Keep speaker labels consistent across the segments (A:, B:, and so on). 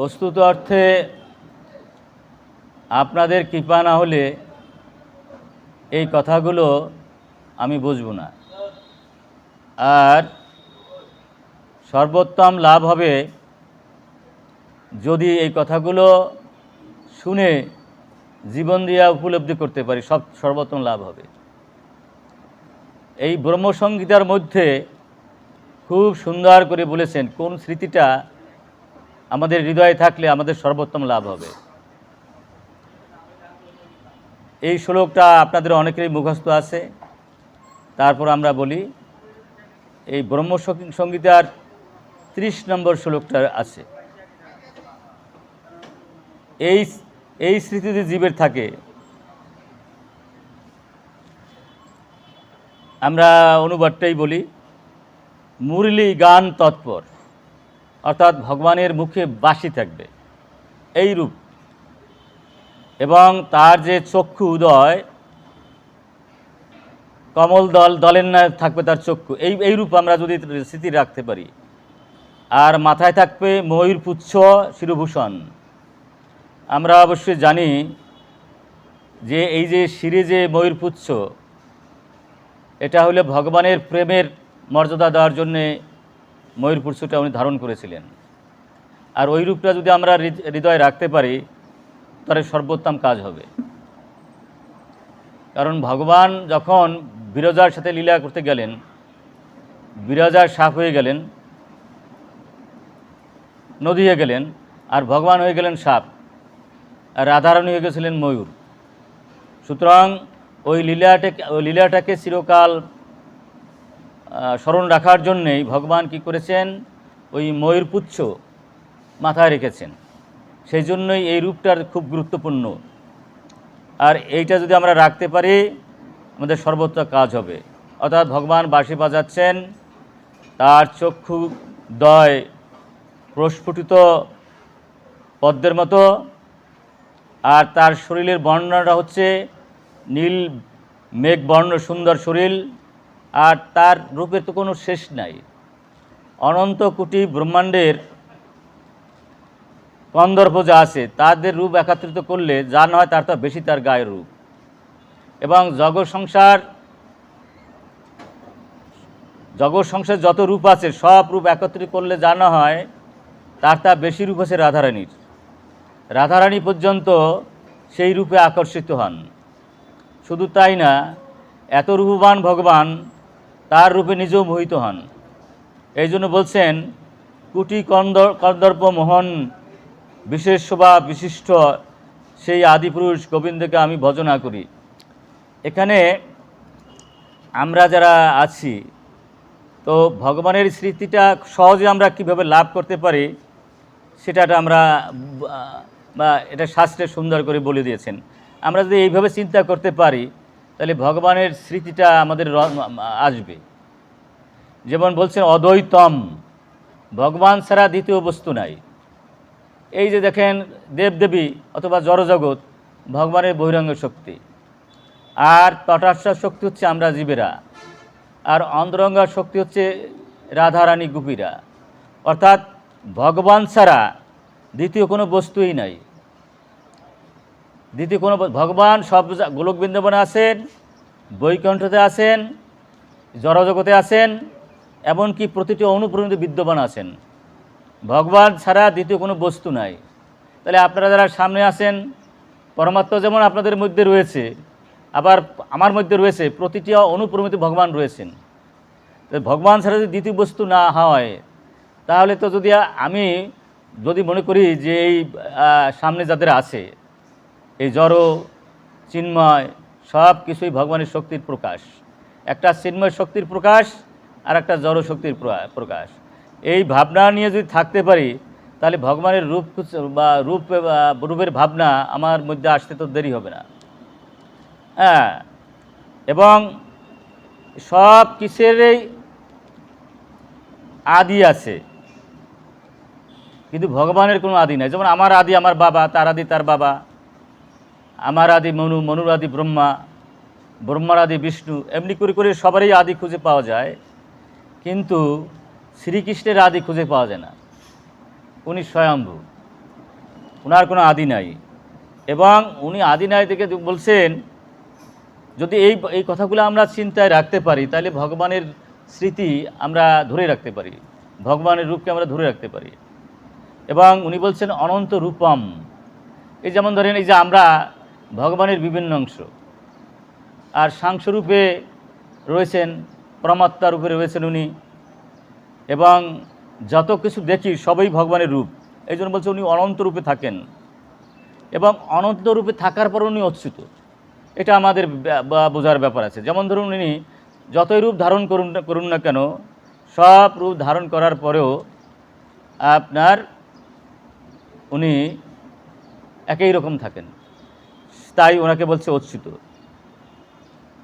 A: বস্তুত অর্থে আপনাদের কৃপা না হলে এই কথাগুলো আমি বুঝব না আর সর্বোত্তম লাভ হবে যদি এই কথাগুলো শুনে জীবন দিয়া উপলব্ধি করতে পারি সব সর্বোত্তম লাভ হবে এই ব্রহ্মসংগীতার মধ্যে খুব সুন্দর করে বলেছেন কোন স্মৃতিটা আমাদের হৃদয়ে থাকলে আমাদের সর্বোত্তম লাভ হবে এই শ্লোকটা আপনাদের অনেকেরই মুখস্থ আছে তারপর আমরা বলি এই ব্রহ্ম সঙ্গীতার ত্রিশ নম্বর শ্লোকটা আছে এই এই স্মৃতি যদি জীবের থাকে আমরা অনুবাদটাই বলি মুরলি গান তৎপর অর্থাৎ ভগবানের মুখে বাসি থাকবে এই রূপ এবং তার যে চক্ষু উদয় কমল দল দলের না থাকবে তার চক্ষু এই এই রূপ আমরা যদি স্মৃতি রাখতে পারি আর মাথায় থাকবে ময়ূর পুচ্ছ শিরভূষণ আমরা অবশ্যই জানি যে এই যে শিরে যে ময়ূর পুচ্ছ এটা হলে ভগবানের প্রেমের মর্যাদা দেওয়ার জন্যে ময়ূর সুটা উনি ধারণ করেছিলেন আর ওই রূপটা যদি আমরা হৃদয়ে রাখতে পারি তাহলে সর্বোত্তম কাজ হবে কারণ ভগবান যখন বিরজার সাথে লীলা করতে গেলেন বিরজার সাপ হয়ে গেলেন নদী হয়ে গেলেন আর ভগবান হয়ে গেলেন সাপ আর রাধারণী হয়ে গেছিলেন ময়ূর সুতরাং ওই লীলাটাকে ওই লীলাটাকে চিরকাল স্মরণ রাখার জন্যেই ভগবান কি করেছেন ওই ময়ূরপুচ্ছ মাথায় রেখেছেন সেই জন্যই এই রূপটার খুব গুরুত্বপূর্ণ আর এইটা যদি আমরা রাখতে পারি আমাদের সর্বত্র কাজ হবে অর্থাৎ ভগবান বাসি বাজাচ্ছেন তার চক্ষু দয় প্রস্ফুটিত পদ্মের মতো আর তার শরীরের বর্ণনাটা হচ্ছে নীল মেঘবর্ণ সুন্দর শরীর আর তার রূপের তো কোনো শেষ নাই অনন্ত কোটি ব্রহ্মাণ্ডের কন্দর্প যা আছে তাদের রূপ একত্রিত করলে যা নয় তার তো বেশি তার গায়ের রূপ এবং জগৎ সংসার জগৎ সংসার যত রূপ আছে সব রূপ একত্রিত করলে জানা হয় তার তা বেশি রূপ আছে রাধারানীর রাধারানী পর্যন্ত সেই রূপে আকর্ষিত হন শুধু তাই না এত রূপবান ভগবান তার রূপে নিজেও মোহিত হন এই জন্য বলছেন কুটি কন্দর কন্দর্প মোহন বিশেষ শোভা বিশিষ্ট সেই আদিপুরুষ গোবিন্দকে আমি ভজনা করি এখানে আমরা যারা আছি তো ভগবানের স্মৃতিটা সহজে আমরা কিভাবে লাভ করতে পারি সেটা আমরা বা এটা শাস্ত্রে সুন্দর করে বলে দিয়েছেন আমরা যদি এইভাবে চিন্তা করতে পারি তাহলে ভগবানের স্মৃতিটা আমাদের আসবে যেমন বলছেন অদ্বৈতম ভগবান ছাড়া দ্বিতীয় বস্তু নাই এই যে দেখেন দেবদেবী অথবা জড়জগৎ ভগবানের বহিরঙ্গ শক্তি আর তটাশ্বর শক্তি হচ্ছে আমরা জীবেরা আর অন্তরঙ্গা শক্তি হচ্ছে রাধারানী গোপীরা অর্থাৎ ভগবান ছাড়া দ্বিতীয় কোনো বস্তুই নাই দ্বিতীয় কোনো ভগবান সব গোলক বৃন্দাবনে আসেন বৈকণ্ঠতে আসেন জড়জগতে আসেন এমনকি প্রতিটি অনুপ্রণিত বিদ্যমান আছেন ভগবান ছাড়া দ্বিতীয় কোনো বস্তু নাই তাহলে আপনারা যারা সামনে আসেন পরমাত্মা যেমন আপনাদের মধ্যে রয়েছে আবার আমার মধ্যে রয়েছে প্রতিটি অনুপ্রমিত ভগবান রয়েছেন তো ভগবান ছাড়া যদি দ্বিতীয় বস্তু না হয় তাহলে তো যদি আমি যদি মনে করি যে এই সামনে যাদের আছে এই জড় চিন্ময় সব কিছুই ভগবানের শক্তির প্রকাশ একটা চিন্ময় শক্তির প্রকাশ আর একটা জড় শক্তির প্রকাশ এই ভাবনা নিয়ে যদি থাকতে পারি তাহলে ভগবানের রূপ বা রূপ রূপের ভাবনা আমার মধ্যে আসতে তো দেরি হবে না হ্যাঁ এবং সব কিসেরই আদি আছে কিন্তু ভগবানের কোনো আদি নাই যেমন আমার আদি আমার বাবা তার আদি তার বাবা আমার আদি মনু মনুর আদি ব্রহ্মা ব্রহ্মার আদি বিষ্ণু এমনি করে করে সবারই আদি খুঁজে পাওয়া যায় কিন্তু শ্রীকৃষ্ণের আদি খুঁজে পাওয়া যায় না উনি স্বয়ম্ভু ওনার কোনো আদি নাই এবং উনি আদি নাই থেকে বলছেন যদি এই এই কথাগুলো আমরা চিন্তায় রাখতে পারি তাহলে ভগবানের স্মৃতি আমরা ধরে রাখতে পারি ভগবানের রূপকে আমরা ধরে রাখতে পারি এবং উনি বলছেন অনন্ত রূপম এই যেমন ধরেন এই যে আমরা ভগবানের বিভিন্ন অংশ আর সাংসরূপে রয়েছেন পরমাত্মার উপরে রয়েছেন উনি এবং যত কিছু দেখি সবই ভগবানের রূপ এই জন্য বলছে উনি অনন্ত রূপে থাকেন এবং অনন্ত রূপে থাকার পর উনি অচ্যুত এটা আমাদের বোঝার ব্যাপার আছে যেমন ধরুন উনি যতই রূপ ধারণ করুন করুন না কেন সব রূপ ধারণ করার পরেও আপনার উনি একই রকম থাকেন তাই ওনাকে বলছে অচ্যুত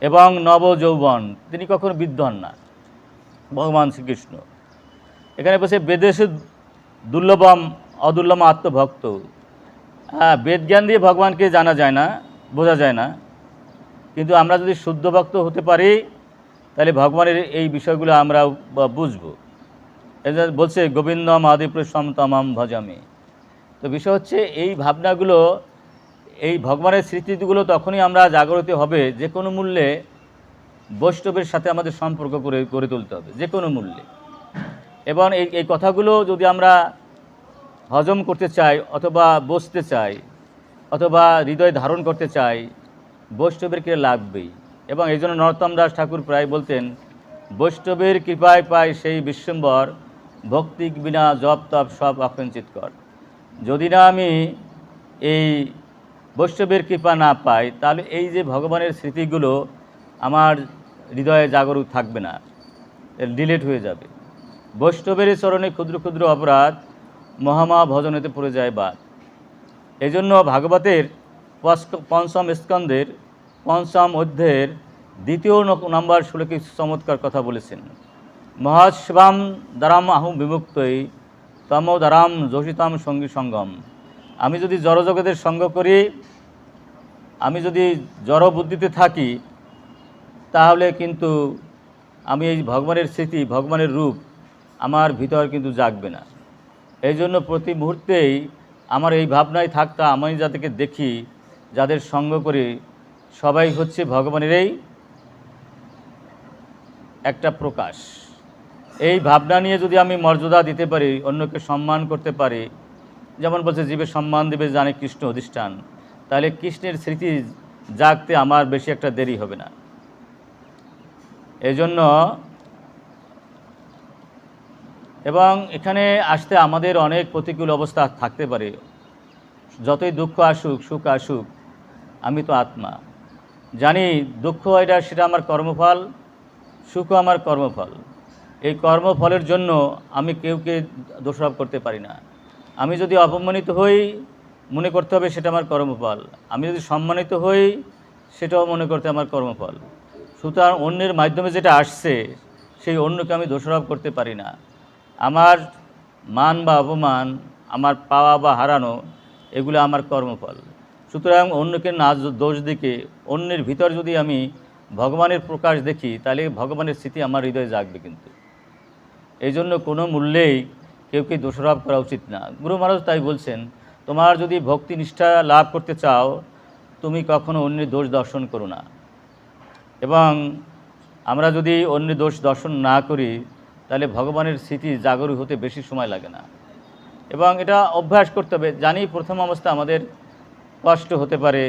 A: এবং নব যৌবন তিনি কখনো বিদ্বান না ভগবান শ্রীকৃষ্ণ এখানে বলছে বেদেশে দুর্লভম অদুর্লভম আত্মভক্ত হ্যাঁ বেদজ্ঞান দিয়ে ভগবানকে জানা যায় না বোঝা যায় না কিন্তু আমরা যদি শুদ্ধ ভক্ত হতে পারি তাহলে ভগবানের এই বিষয়গুলো আমরা বুঝব এটা বলছে গোবিন্দম আদিপ্রসম তমাম ভজামি তো বিষয় হচ্ছে এই ভাবনাগুলো এই ভগবানের স্মৃতিগুলো তখনই আমরা জাগ্রত হবে যে কোনো মূল্যে বৈষ্ণবের সাথে আমাদের সম্পর্ক করে গড়ে তুলতে হবে যে কোনো মূল্যে এবং এই এই কথাগুলো যদি আমরা হজম করতে চাই অথবা বসতে চাই অথবা হৃদয় ধারণ করতে চাই বৈষ্ণবের কে লাগবেই এবং এই জন্য নরোত্তম দাস ঠাকুর প্রায় বলতেন বৈষ্ণবের কৃপায় পায় সেই বিশ্বম্বর ভক্তিক বিনা জপ তপ সব অকিঞ্চিত কর যদি না আমি এই বৈষ্ণবের কৃপা না পাই তাহলে এই যে ভগবানের স্মৃতিগুলো আমার হৃদয়ে জাগরুক থাকবে না ডিলেট হয়ে যাবে বৈষ্ণবের চরণে ক্ষুদ্র ক্ষুদ্র অপরাধ মহামা ভজনেতে পড়ে যায় বা এই জন্য ভাগবতের পঞ্চম স্কন্ধের পঞ্চম অধ্যের দ্বিতীয় নম্বর শ্লোকে চমৎকার কথা বলেছেন মহাশ্বাম দ্বারাম আহম বিমুক্তই তম দ্বারাম জোষিতাম সঙ্গী সঙ্গম আমি যদি জড়জগতের সঙ্গ করি আমি যদি জড় বুদ্ধিতে থাকি তাহলে কিন্তু আমি এই ভগবানের স্মৃতি ভগবানের রূপ আমার ভিতর কিন্তু জাগবে না এই জন্য প্রতি মুহূর্তেই আমার এই ভাবনায় থাকতা আমি যাদেরকে দেখি যাদের সঙ্গ করে সবাই হচ্ছে ভগবানেরই একটা প্রকাশ এই ভাবনা নিয়ে যদি আমি মর্যাদা দিতে পারি অন্যকে সম্মান করতে পারি যেমন বলছে জীবের সম্মান দেবে জানে কৃষ্ণ অধিষ্ঠান তাহলে কৃষ্ণের স্মৃতি জাগতে আমার বেশি একটা দেরি হবে না এজন্য এবং এখানে আসতে আমাদের অনেক প্রতিকূল অবস্থা থাকতে পারে যতই দুঃখ আসুক সুখ আসুক আমি তো আত্মা জানি দুঃখ এটা সেটা আমার কর্মফল সুখ আমার কর্মফল এই কর্মফলের জন্য আমি কেউকে দোষারোপ করতে পারি না আমি যদি অপমানিত হই মনে করতে হবে সেটা আমার কর্মফল আমি যদি সম্মানিত হই সেটাও মনে করতে আমার কর্মফল সুতরাং অন্যের মাধ্যমে যেটা আসছে সেই অন্যকে আমি দোষারোপ করতে পারি না আমার মান বা অপমান আমার পাওয়া বা হারানো এগুলো আমার কর্মফল সুতরাং অন্যকে না দোষ দিকে অন্যের ভিতর যদি আমি ভগবানের প্রকাশ দেখি তাহলে ভগবানের স্মৃতি আমার হৃদয়ে জাগবে কিন্তু এই জন্য কোনো মূল্যেই কেউকে দোষারোপ করা উচিত না গুরু মহারাজ তাই বলছেন তোমার যদি ভক্তি নিষ্ঠা লাভ করতে চাও তুমি কখনো অন্যের দোষ দর্শন করো না এবং আমরা যদি অন্য দোষ দর্শন না করি তাহলে ভগবানের স্মৃতি জাগরু হতে বেশি সময় লাগে না এবং এটা অভ্যাস করতে হবে জানি প্রথম অবস্থা আমাদের কষ্ট হতে পারে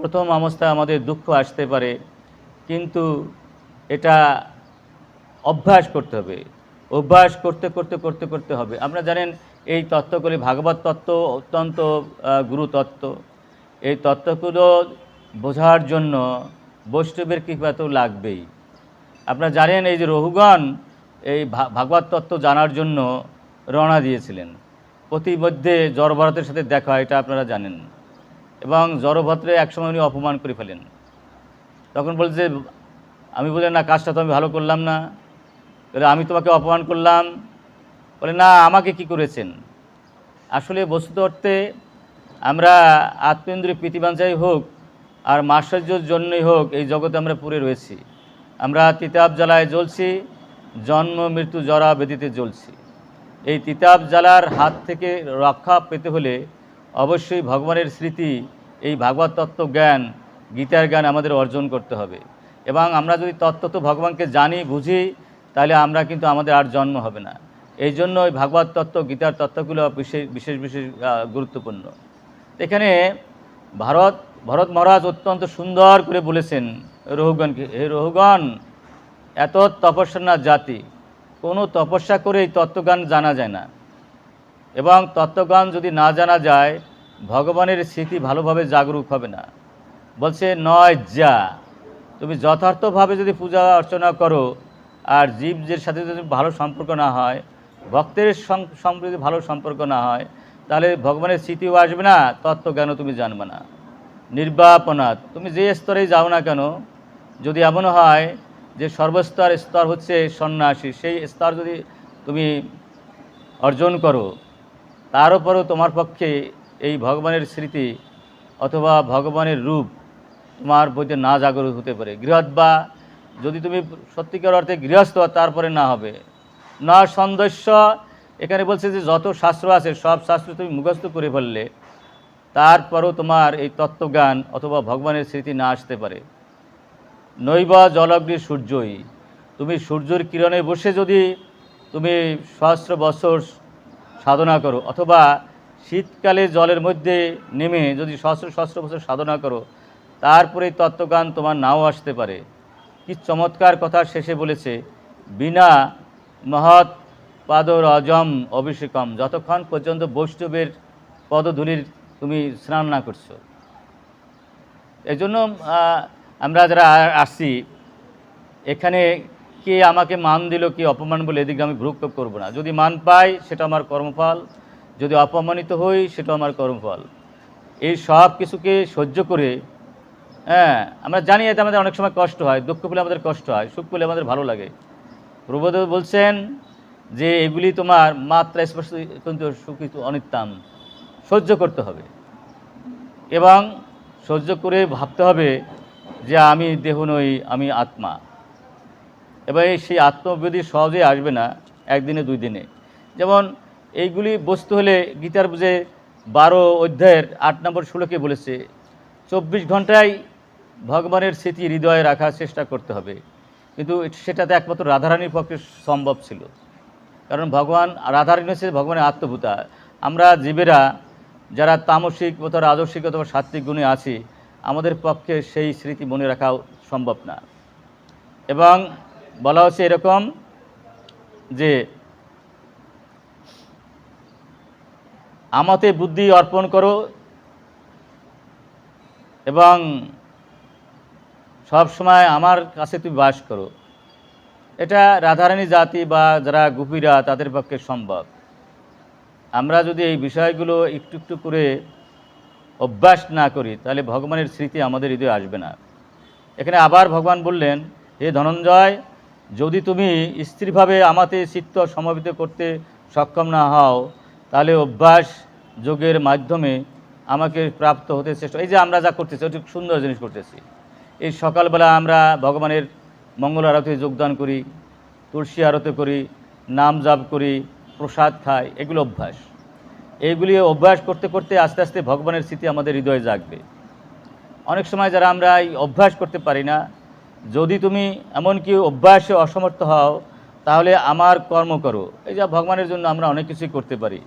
A: প্রথম অবস্থায় আমাদের দুঃখ আসতে পারে কিন্তু এটা অভ্যাস করতে হবে অভ্যাস করতে করতে করতে করতে হবে আমরা জানেন এই তত্ত্বগুলি ভাগবত তত্ত্ব অত্যন্ত গুরুতত্ত্ব এই তত্ত্বগুলো বোঝার জন্য বৈষ্ণবের কৃপা তো লাগবেই আপনারা জানেন এই যে রঘুগণ এই ভাগবত তত্ত্ব জানার জন্য রওনা দিয়েছিলেন প্রতিমধ্যে জড়ভরতের সাথে দেখা এটা আপনারা জানেন এবং জড়ভদ্রে একসময় উনি অপমান করে ফেলেন তখন বলছে আমি বলি না কাজটা তো আমি ভালো করলাম না বলে আমি তোমাকে অপমান করলাম বলে না আমাকে কি করেছেন আসলে বস্তুত অর্থে আমরা আত্মেন্দ্রিক প্রীতিবাঞ্চাই হোক আর মাশ্চর্যর জন্যই হোক এই জগতে আমরা পুরে রয়েছি আমরা তিতাব জ্বালায় জ্বলছি জন্ম মৃত্যু জরা বেদিতে জ্বলছি এই তিতাব জ্বালার হাত থেকে রক্ষা পেতে হলে অবশ্যই ভগবানের স্মৃতি এই ভাগবত তত্ত্ব জ্ঞান গীতার জ্ঞান আমাদের অর্জন করতে হবে এবং আমরা যদি তত্ত্ব তো ভগবানকে জানি বুঝি তাহলে আমরা কিন্তু আমাদের আর জন্ম হবে না এই জন্য ওই ভাগবত তত্ত্ব গীতার তত্ত্বগুলো বিশেষ বিশেষ বিশেষ গুরুত্বপূর্ণ এখানে ভারত ভরত মহারাজ অত্যন্ত সুন্দর করে বলেছেন রহুগণকে হে রহুগণ এত তপস্যা জাতি কোনো তপস্যা করে এই তত্ত্বজ্ঞান জানা যায় না এবং তত্ত্বজ্ঞান যদি না জানা যায় ভগবানের স্মৃতি ভালোভাবে জাগরুক হবে না বলছে নয় যা তুমি যথার্থভাবে যদি পূজা অর্চনা করো আর জীবদের সাথে যদি ভালো সম্পর্ক না হয় ভক্তের সঙ্গে যদি ভালো সম্পর্ক না হয় তাহলে ভগবানের স্মৃতিও আসবে না তত্ত্বজ্ঞানও তুমি জানবে না নির্বাপনা তুমি যে স্তরেই যাও না কেন যদি এমন হয় যে সর্বস্তর স্তর হচ্ছে সন্ন্যাসী সেই স্তর যদি তুমি অর্জন করো তার উপরও তোমার পক্ষে এই ভগবানের স্মৃতি অথবা ভগবানের রূপ তোমার বইতে না জাগ্রত হতে পারে গৃহৎ বা যদি তুমি সত্যিকার অর্থে গৃহস্থ তারপরে না হবে না সন্দস্য এখানে বলছে যে যত শাস্ত্র আছে সব শাস্ত্র তুমি মুখস্থ করে ফেললে তারপরও তোমার এই তত্ত্বজ্ঞান অথবা ভগবানের স্মৃতি না আসতে পারে নৈব জলগ্নি সূর্যই তুমি সূর্যের কিরণে বসে যদি তুমি সহস্র বছর সাধনা করো অথবা শীতকালে জলের মধ্যে নেমে যদি সহস্র সহস্র বছর সাধনা করো তারপরে তত্ত্বজ্ঞান তোমার নাও আসতে পারে কি চমৎকার কথা শেষে বলেছে বিনা মহৎ পাদর অজম অভিষেকম যতক্ষণ পর্যন্ত বৈষ্ণবের পদধূলির তুমি স্নান না করছো এই জন্য আমরা যারা আসছি এখানে কে আমাকে মান দিল কি অপমান বলে এদিকে আমি ভ্রুক্ষোপ করবো না যদি মান পাই সেটা আমার কর্মফল যদি অপমানিত হই সেটা আমার কর্মফল এই সব কিছুকে সহ্য করে হ্যাঁ আমরা জানি এতে আমাদের অনেক সময় কষ্ট হয় দুঃখ পেলে আমাদের কষ্ট হয় সুখ পেলে আমাদের ভালো লাগে প্রভুদেব বলছেন যে এগুলি তোমার মাত্রা স্পষ্ট কিন্তু সুখিত অনিত্যাম সহ্য করতে হবে এবং সহ্য করে ভাবতে হবে যে আমি দেহ নই আমি আত্মা এবার সেই আত্মবিধি সহজেই আসবে না একদিনে দুই দিনে যেমন এইগুলি বস্তু হলে গীতার বুঝে বারো অধ্যায়ের আট নম্বর ষোলোকে বলেছে চব্বিশ ঘন্টায় ভগবানের স্মৃতি হৃদয়ে রাখার চেষ্টা করতে হবে কিন্তু সেটাতে একমাত্র রাধারানীর পক্ষে সম্ভব ছিল কারণ ভগবান রাধারানী হচ্ছে ভগবানের আত্মভূতা আমরা জীবেরা যারা তামসিক অথবা রাজস্বিক অথবা সাত্বিক গুণে আছি আমাদের পক্ষে সেই স্মৃতি মনে রাখাও সম্ভব না এবং বলা হচ্ছে এরকম যে আমাতে বুদ্ধি অর্পণ করো এবং সব সময় আমার কাছে তুমি বাস করো এটা রাধারানী জাতি বা যারা গুপিরা তাদের পক্ষে সম্ভব আমরা যদি এই বিষয়গুলো একটু একটু করে অভ্যাস না করি তাহলে ভগবানের স্মৃতি আমাদের হৃদয়ে আসবে না এখানে আবার ভগবান বললেন হে ধনঞ্জয় যদি তুমি স্ত্রীভাবে আমাতে চিত্ত সমবেত করতে সক্ষম না হও তাহলে অভ্যাস যোগের মাধ্যমে আমাকে প্রাপ্ত হতে চেষ্টা এই যে আমরা যা করতেছি ওটি সুন্দর জিনিস করতেছি এই সকালবেলা আমরা ভগবানের মঙ্গল আরতে যোগদান করি তুলসী আরতে করি নাম জাপ করি প্রসাদ খাই এগুলো অভ্যাস এইগুলি অভ্যাস করতে করতে আস্তে আস্তে ভগবানের স্মৃতি আমাদের হৃদয়ে জাগবে অনেক সময় যারা আমরা এই অভ্যাস করতে পারি না যদি তুমি এমনকি অভ্যাসে অসমর্থ হও তাহলে আমার কর্ম করো এই যা ভগবানের জন্য আমরা অনেক কিছুই করতে পারি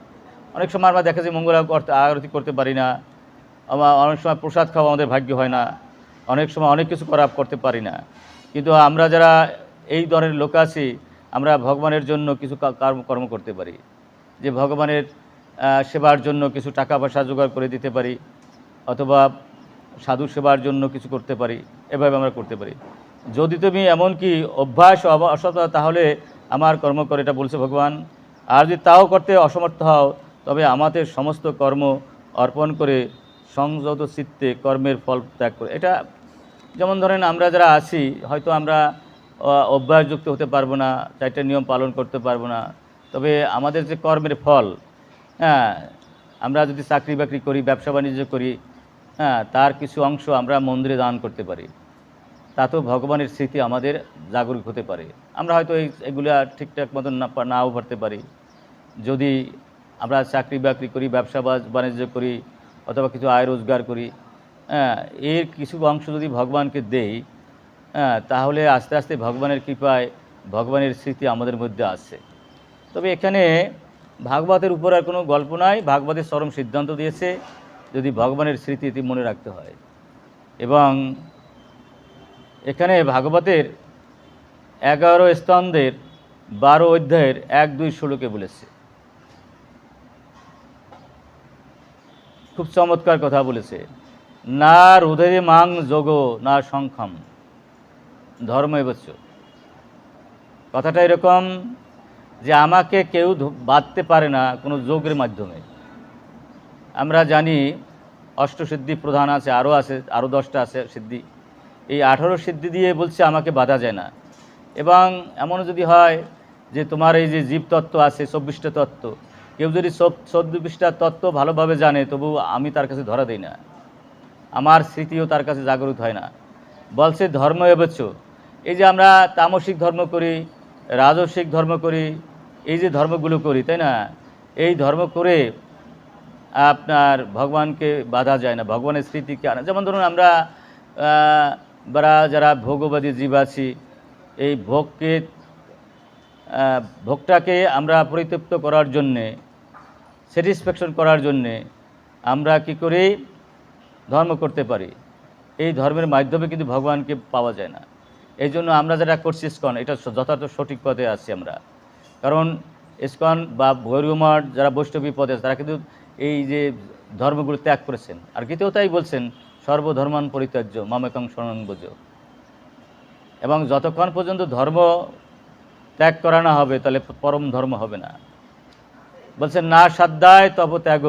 A: অনেক সময় আমরা দেখা যায় মঙ্গল আরতি করতে পারি না অনেক সময় প্রসাদ খাওয়া আমাদের ভাগ্য হয় না অনেক সময় অনেক কিছু করা করতে পারি না কিন্তু আমরা যারা এই ধরনের লোক আছি আমরা ভগবানের জন্য কিছু কর্ম করতে পারি যে ভগবানের সেবার জন্য কিছু টাকা পয়সা জোগাড় করে দিতে পারি অথবা সাধু সেবার জন্য কিছু করতে পারি এভাবে আমরা করতে পারি যদি তুমি এমন কি অভ্যাস অসততা তাহলে আমার কর্ম করে এটা বলছে ভগবান আর যদি তাও করতে অসমর্থ হও তবে আমাদের সমস্ত কর্ম অর্পণ করে সংযত চিত্তে কর্মের ফল ত্যাগ করে এটা যেমন ধরেন আমরা যারা আছি হয়তো আমরা অভ্যাসযুক্ত হতে পারবো না চারটা নিয়ম পালন করতে পারবো না তবে আমাদের যে কর্মের ফল হ্যাঁ আমরা যদি চাকরি বাকরি করি ব্যবসা বাণিজ্য করি হ্যাঁ তার কিছু অংশ আমরা মন্দিরে দান করতে পারি তাতেও ভগবানের স্মৃতি আমাদের জাগরুক হতে পারে আমরা হয়তো এই এগুলো ঠিকঠাক মতন না নাও পারতে পারি যদি আমরা চাকরি বাকরি করি ব্যবসা বাণিজ্য করি অথবা কিছু আয় রোজগার করি হ্যাঁ, এর কিছু অংশ যদি ভগবানকে দেই হ্যাঁ, তাহলে আস্তে আস্তে ভগবানের কৃপায় ভগবানের স্মৃতি আমাদের মধ্যে আসে তবে এখানে ভাগবতের উপর আর কোনো গল্প নাই ভাগবতের চরম সিদ্ধান্ত দিয়েছে যদি ভগবানের স্মৃতি এটি মনে রাখতে হয় এবং এখানে ভাগবতের এগারো স্তন্ধের বারো অধ্যায়ের এক দুই ষোলোকে বলেছে খুব চমৎকার কথা বলেছে না রুধেরি মাং যোগ না সংখ্যম ধর্ম এবছ কথাটা এরকম যে আমাকে কেউ বাঁধতে পারে না কোনো যোগের মাধ্যমে আমরা জানি অষ্টসিদ্ধি প্রধান আছে আরও আছে আরও দশটা আছে সিদ্ধি এই আঠারো সিদ্ধি দিয়ে বলছে আমাকে বাধা যায় না এবং এমন যদি হয় যে তোমার এই যে জীবতত্ত্ব আছে চব্বিশটা তত্ত্ব কেউ যদি চোদ্দ তত্ত্ব ভালোভাবে জানে তবু আমি তার কাছে ধরা দিই না আমার স্মৃতিও তার কাছে জাগরিত হয় না বলছে ধর্ম এবছ এই যে আমরা তামসিক ধর্ম করি রাজসিক ধর্ম করি এই যে ধর্মগুলো করি তাই না এই ধর্ম করে আপনার ভগবানকে বাধা যায় না ভগবানের স্মৃতিকে আনা যেমন ধরুন আমরা যারা ভোগবাদী জীব আছি এই ভোগকে ভোক্তাকে আমরা পরিতৃপ্ত করার জন্যে স্যাটিসফ্যাকশন করার জন্যে আমরা কি করে ধর্ম করতে পারি এই ধর্মের মাধ্যমে কিন্তু ভগবানকে পাওয়া যায় না এই জন্য আমরা যারা করছি ইস্কন এটা যথার্থ সঠিক পথে আসছি আমরা কারণ ইস্কন বা ভৈরবমাঠ যারা বৈষ্ণবী পদে আছে তারা কিন্তু এই যে ধর্মগুলো ত্যাগ করেছেন আর গীতেও তাই বলছেন সর্বধর্মান পরিত্যাজ্য মামেকং শরণাঙ্গজ এবং যতক্ষণ পর্যন্ত ধর্ম ত্যাগ করানো হবে তাহলে পরম ধর্ম হবে না বলছে না সাধ্যায় তপ ত্যাগ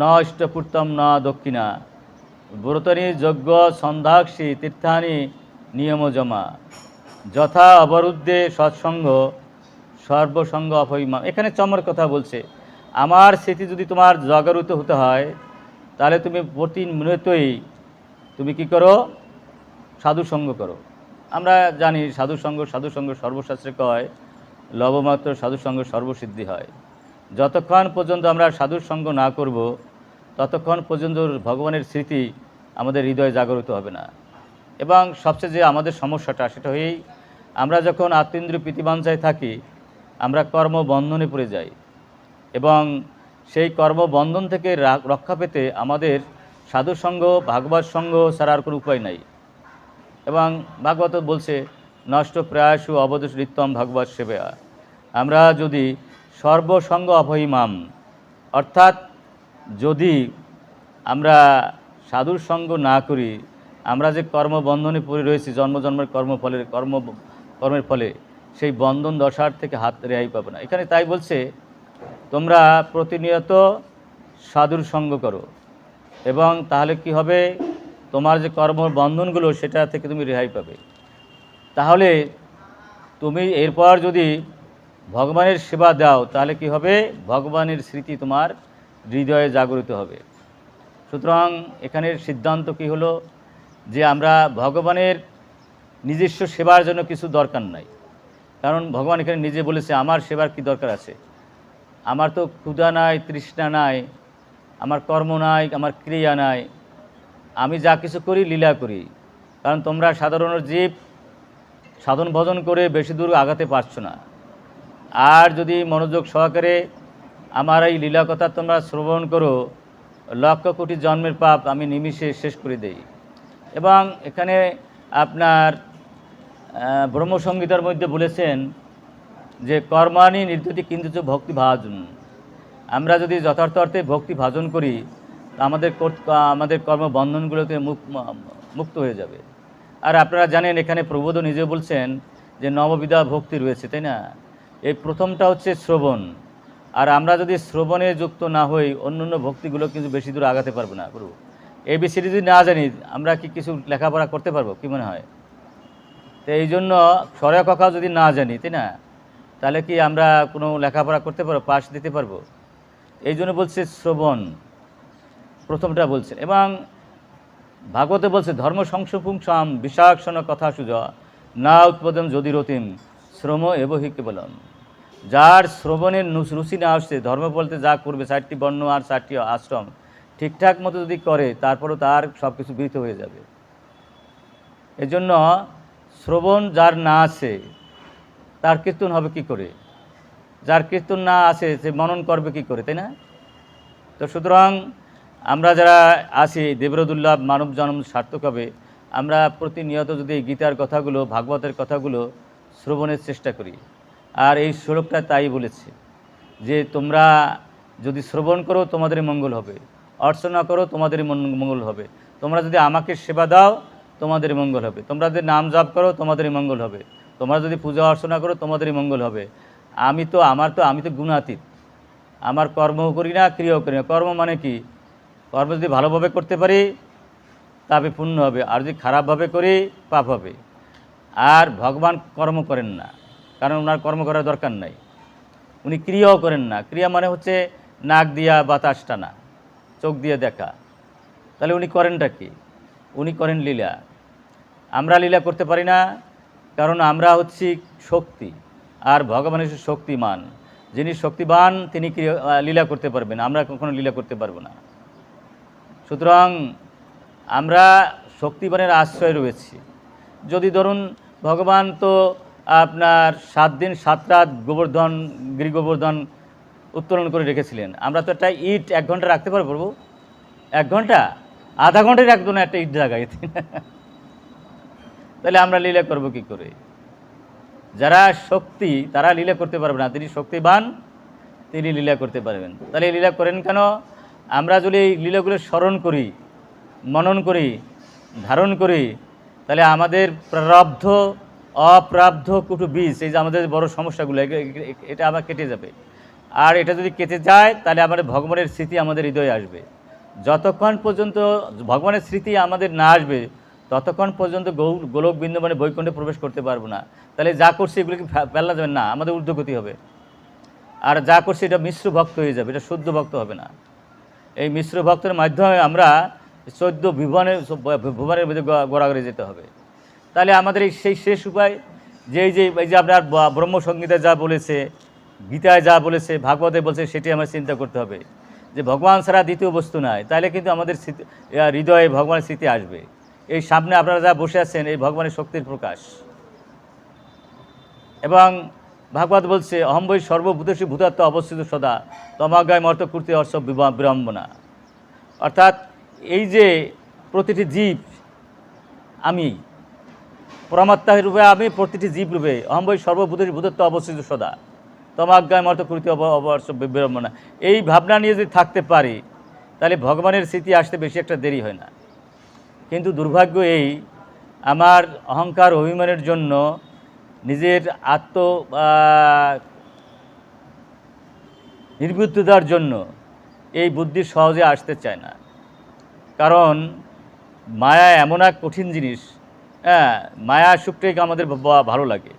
A: ন ইষ্টপূর্তম ন দক্ষিণা ব্রতনি যজ্ঞ সন্ধ্যাক্ষী তীর্থানি নিয়ম জমা যথা অবরুদ্ধে সৎসঙ্গ সর্বসঙ্গ অপরিমাণ এখানে চমর কথা বলছে আমার স্মৃতি যদি তোমার জাগরুত হতে হয় তাহলে তুমি প্রতি মিনতই তুমি কি করো সাধু সঙ্গ করো আমরা জানি সাধুসঙ্গ সাধুসঙ্গ সর্বশাস্ত্রে কয় লবমাত্র সাধুসঙ্গ সর্বসিদ্ধি হয় যতক্ষণ পর্যন্ত আমরা সাধুর সঙ্গ না করব ততক্ষণ পর্যন্ত ভগবানের স্মৃতি আমাদের হৃদয়ে জাগরিত হবে না এবং সবচেয়ে যে আমাদের সমস্যাটা সেটা হয়েই আমরা যখন আত্মেন্দ্র প্রীতিবাঞ্চায় থাকি আমরা কর্মবন্ধনে পড়ে যাই এবং সেই কর্মবন্ধন থেকে রক্ষা পেতে আমাদের সাধুসঙ্গ ভাগবত সঙ্গ ছাড়া আর কোনো উপায় নাই এবং ভাগবত বলছে নষ্ট প্রয়াস ও অবদেশ নিত্যম ভাগবত সেবা আমরা যদি সর্বসঙ্গ অভয়মাম অর্থাৎ যদি আমরা সাধুর সঙ্গ না করি আমরা যে কর্মবন্ধনে পড়ে রয়েছি জন্মজন্মের কর্মফলের কর্ম কর্মের ফলে সেই বন্ধন দশার থেকে হাত রেহাই পাবে না এখানে তাই বলছে তোমরা প্রতিনিয়ত সাধুর সঙ্গ করো এবং তাহলে কি হবে তোমার যে কর্ম বন্ধনগুলো সেটা থেকে তুমি রেহাই পাবে তাহলে তুমি এরপর যদি ভগবানের সেবা দাও তাহলে কি হবে ভগবানের স্মৃতি তোমার হৃদয়ে জাগরিত হবে সুতরাং এখানের সিদ্ধান্ত কি হলো যে আমরা ভগবানের নিজস্ব সেবার জন্য কিছু দরকার নাই কারণ ভগবান এখানে নিজে বলেছে আমার সেবার কি দরকার আছে আমার তো ক্ষুধা নাই তৃষ্ণা নাই আমার কর্ম নাই আমার ক্রিয়া নাই আমি যা কিছু করি লীলা করি কারণ তোমরা সাধারণ জীব সাধন ভজন করে বেশি দূর আগাতে পারছো না আর যদি মনোযোগ সহকারে আমার এই লীলা কথা তোমরা শ্রবণ করো লক্ষ কোটি জন্মের পাপ আমি নিমিষে শেষ করে দেই এবং এখানে আপনার ব্রহ্মসংগীতার মধ্যে বলেছেন যে কর্মাণী নির্দতি কিন্তু ভক্তি ভাজন আমরা যদি যথার্থ অর্থে ভক্তি ভাজন করি আমাদের আমাদের কর্মবন্ধনগুলোতে মুক্ত হয়ে যাবে আর আপনারা জানেন এখানে প্রবোধ নিজে বলছেন যে নববিধা ভক্তি রয়েছে তাই না এই প্রথমটা হচ্ছে শ্রবণ আর আমরা যদি শ্রবণে যুক্ত না হই অন্য অন্য ভক্তিগুলো কিন্তু বেশি দূর আগাতে পারবো না প্রভু এই বিষয়ে যদি না জানি আমরা কি কিছু লেখাপড়া করতে পারবো কী মনে হয় তো এই জন্য সরে কথা যদি না জানি তাই না তাহলে কি আমরা কোনো লেখাপড়া করতে পারবো পাশ দিতে পারবো এই জন্য বলছে শ্রবণ প্রথমটা বলছেন এবং ভাগবতে বলছে ধর্ম সংসপুংসাম বিষাক্ষণ কথা সুজা না উৎপাদন যদি রতিম শ্রম এবহি কেবলম যার শ্রবণের রুচি না আসছে ধর্ম বলতে যা করবে চারটি বর্ণ আর চারটি আশ্রম ঠিকঠাক মতো যদি করে তারপরও তার সব কিছু বৃত হয়ে যাবে এজন্য শ্রবণ যার না আছে তার কীর্তন হবে কি করে যার কীর্তন না আছে সে মনন করবে কি করে তাই না তো সুতরাং আমরা যারা আছি দেবরদুল্লাভ মানব জন্ম সার্থক হবে আমরা প্রতিনিয়ত যদি গীতার কথাগুলো ভাগবতের কথাগুলো শ্রবণের চেষ্টা করি আর এই শ্লোকটা তাই বলেছে যে তোমরা যদি শ্রবণ করো তোমাদের মঙ্গল হবে অর্চনা করো তোমাদের মঙ্গল হবে তোমরা যদি আমাকে সেবা দাও তোমাদের মঙ্গল হবে তোমরা যদি নাম জাপ করো তোমাদেরই মঙ্গল হবে তোমরা যদি পূজা অর্চনা করো তোমাদেরই মঙ্গল হবে আমি তো আমার তো আমি তো গুণাতীত আমার কর্মও করি না ক্রিয়াও করি না কর্ম মানে কি কর্ম যদি ভালোভাবে করতে পারি তা পুণ্য হবে আর যদি খারাপভাবে করি পাপ হবে আর ভগবান কর্ম করেন না কারণ ওনার কর্ম করার দরকার নাই উনি ক্রিয়াও করেন না ক্রিয়া মানে হচ্ছে নাক দিয়া বাতাস টানা চোখ দিয়ে দেখা তাহলে উনি করেনটা কি উনি করেন লীলা আমরা লীলা করতে পারি না কারণ আমরা হচ্ছি শক্তি আর ভগবান হচ্ছে শক্তিমান যিনি শক্তিবান তিনি ক্রিয়া লীলা করতে পারবেন আমরা কখনো লীলা করতে পারবো না সুতরাং আমরা শক্তিবানের আশ্রয় রয়েছি যদি ধরুন ভগবান তো আপনার সাত দিন সাত রাত গোবর্ধন গোবর্ধন উত্তোলন করে রেখেছিলেন আমরা তো একটা ইট এক ঘন্টা রাখতে পারবো প্রভু এক ঘন্টা আধা ঘন্টায় রাখতো না একটা ইট জায়গায় তাহলে আমরা লীলা করব কি করে যারা শক্তি তারা লীলা করতে পারবে না তিনি শক্তিবান তিনি লীলা করতে পারবেন তাহলে লীলা করেন কেন আমরা যদি এই লীলাগুলো স্মরণ করি মনন করি ধারণ করি তাহলে আমাদের প্রারব্ধ অপ্রাব্ধ কুটু বীজ এই যে আমাদের বড় সমস্যাগুলো এটা আবার কেটে যাবে আর এটা যদি কেটে যায় তাহলে আমাদের ভগবানের স্মৃতি আমাদের হৃদয়ে আসবে যতক্ষণ পর্যন্ত ভগবানের স্মৃতি আমাদের না আসবে ততক্ষণ পর্যন্ত গোলক বিন্দু মানে বৈকুণ্ঠে প্রবেশ করতে পারবো না তাহলে যা করছি এগুলোকে ফেলা যাবে না আমাদের ঊর্ধ্বগতি হবে আর যা করছি এটা মিশ্র ভক্ত হয়ে যাবে এটা শুদ্ধ ভক্ত হবে না এই মিশ্র ভক্তের মাধ্যমে আমরা চোদ্দ ভুবনে ভুবনের মধ্যে গোড়াগড়ে যেতে হবে তাহলে আমাদের এই সেই শেষ উপায় যে যে এই যে আপনার ব্রহ্মসংগীতা যা বলেছে গীতায় যা বলেছে ভাগবতে বলছে সেটি আমরা চিন্তা করতে হবে যে ভগবান ছাড়া দ্বিতীয় বস্তু নাই তাহলে কিন্তু আমাদের হৃদয়ে ভগবানের স্মৃতি আসবে এই সামনে আপনারা যা বসে আছেন এই ভগবানের শক্তির প্রকাশ এবং ভাগবত বলছে অহম্বই সর্বভূতেশী ভূতাত্ম অবস্থিত সদা তমাগায় মর্ত কুর্তি অর্শ বিড়ম্বনা অর্থাৎ এই যে প্রতিটি জীব আমি পরমাত্মা রূপে আমি প্রতিটি জীব রূপে অহম্বই সর্বভূতেশী ভূতত্ব অবস্থিত সদা তমাজ্ঞায় মর্ত কুর্তি অবশ্য বিড়ম্বনা এই ভাবনা নিয়ে যদি থাকতে পারি তাহলে ভগবানের স্মৃতি আসতে বেশি একটা দেরি হয় না কিন্তু দুর্ভাগ্য এই আমার অহংকার অভিমানের জন্য নিজের আত্ম নির্বৃত্ততার জন্য এই বুদ্ধি সহজে আসতে চায় না কারণ মায়া এমন এক কঠিন জিনিস হ্যাঁ মায়া সুখটাই আমাদের ভালো লাগে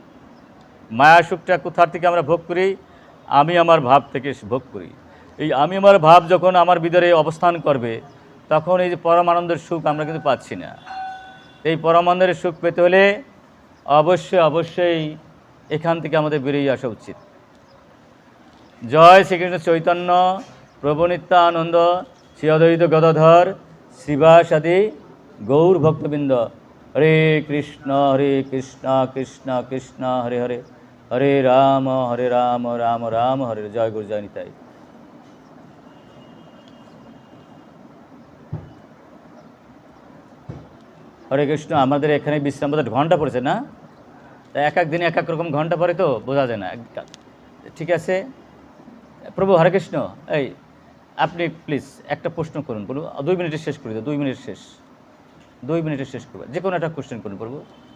A: মায়া সুখটা কোথার থেকে আমরা ভোগ করি আমি আমার ভাব থেকে ভোগ করি এই আমি আমার ভাব যখন আমার ভিতরে অবস্থান করবে তখন এই যে পরমানন্দের সুখ আমরা কিন্তু পাচ্ছি না এই পরমানন্দের সুখ পেতে হলে অবশ্যই অবশ্যই এখান থেকে আমাদের বেরিয়ে আসা উচিত জয় শ্রীকৃষ্ণ চৈতন্য প্রবণিত্যানন্দ শ্রী অদ্বৈত গদাধর শিবাসাদি গৌর ভক্তবৃন্দ হরে কৃষ্ণ হরে কৃষ্ণ কৃষ্ণ কৃষ্ণ হরে হরে হরে রাম হরে রাম রাম রাম হরে জয় গুরু জয় নিতাই হরে কৃষ্ণ আমাদের এখানে বিশ্রাম বোধ ঘন্টা পড়েছে না তা এক এক দিনে এক এক রকম ঘন্টা পরে তো বোঝা যায় না ঠিক আছে প্রভু হরে কৃষ্ণ এই আপনি প্লিজ একটা প্রশ্ন করুন বলুন দুই মিনিটে শেষ করে দিও দুই মিনিট শেষ দুই মিনিটে শেষ করবেন যে কোনো একটা কোশ্চেন করুন প্রভু